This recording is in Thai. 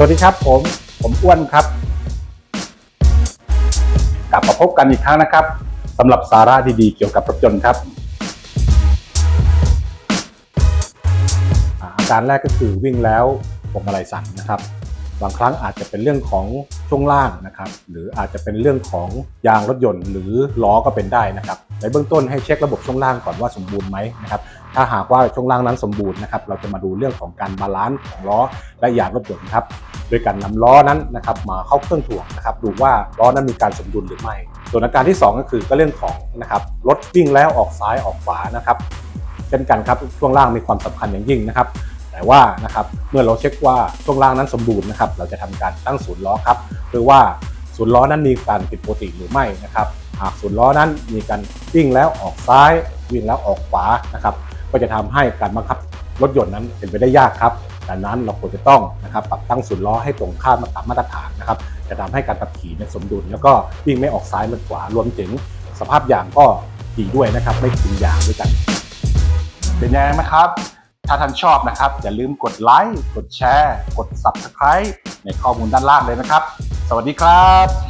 สวัสดีครับผม ผมอ้วนครับ กลับมาพบกันอีกครั้งนะครับสำหรับสาระดีๆเกี่ยวกับรถยนต์ครับอาอาการแรกก็คือวิ่งแล้วพวงมาลัยสั่นนะครับ บางครั้งอาจจะเป็นเรื่องของช่วงล่างนะครับ หรืออาจจะเป็นเรื่องของยางรถยนต์ หรือล้อก็เป็นได้นะครับ ในเบื้องต้นให้เช็คระบบช่วงล่างก่อนว่าสมบูรณ์ไหมนะครับถ้าหากว่าช่วงล่างนั้นสมบูรณ์นะครับเราจะมาดูเรื่องของการบาลานซ์ของล้อและยางรถยนต์ครับโดยการนำล้อนั้นนะครับมาเข้าเครื่องถ่วงนะครับดูว่าล้อนั้นมีการสมดุลหรือไม่ ส่วนอาการที่ 2 ก็คือก็เรื่องของนะครับรถวิ่งแล้วออกซ้ายออกขวานะครับเช่นกันครับช่วงล่างมีความสำคัญอย่างยิ่งนะครับแต่ว่านะครับเมื่อเราเช็คว่าช่วงล่างนั้นสมบูรณ์นะครับเราจะทำการตั้งศูนย์ล้อครับหรือว่าศูนย์ล้อนั้นมีการผิดปกติหรือไม่นะครับ หากศูนล้อนั้นมีการวิ่งแล้วออกซ้ายวิ่งแล้วออกขวานะครับก็จะทำให้การบังคับรถยนต์นั้นเป็นไปได้ยากครับดังนั้นเราควรจะต้องนะครับปรับตั้งศูนล้อให้ตรงข้ามกับมาตรฐานนะครับจะทำให้การขับขี่เนี่ยสมดุล แล้วก็วิ่งไม่ออกซ้ายหรือขวารวมถึงสภาพยางก็ดีด้วยนะครับ ไม่กินยางด้วยกัน เป็นยังไงไหมครับ ถ้าท่านชอบนะครับ อย่าลืมกดไลค์กดแชร์ กด Subscribe ในข้อมูลด้านล่างเลยนะครับ สวัสดีครับ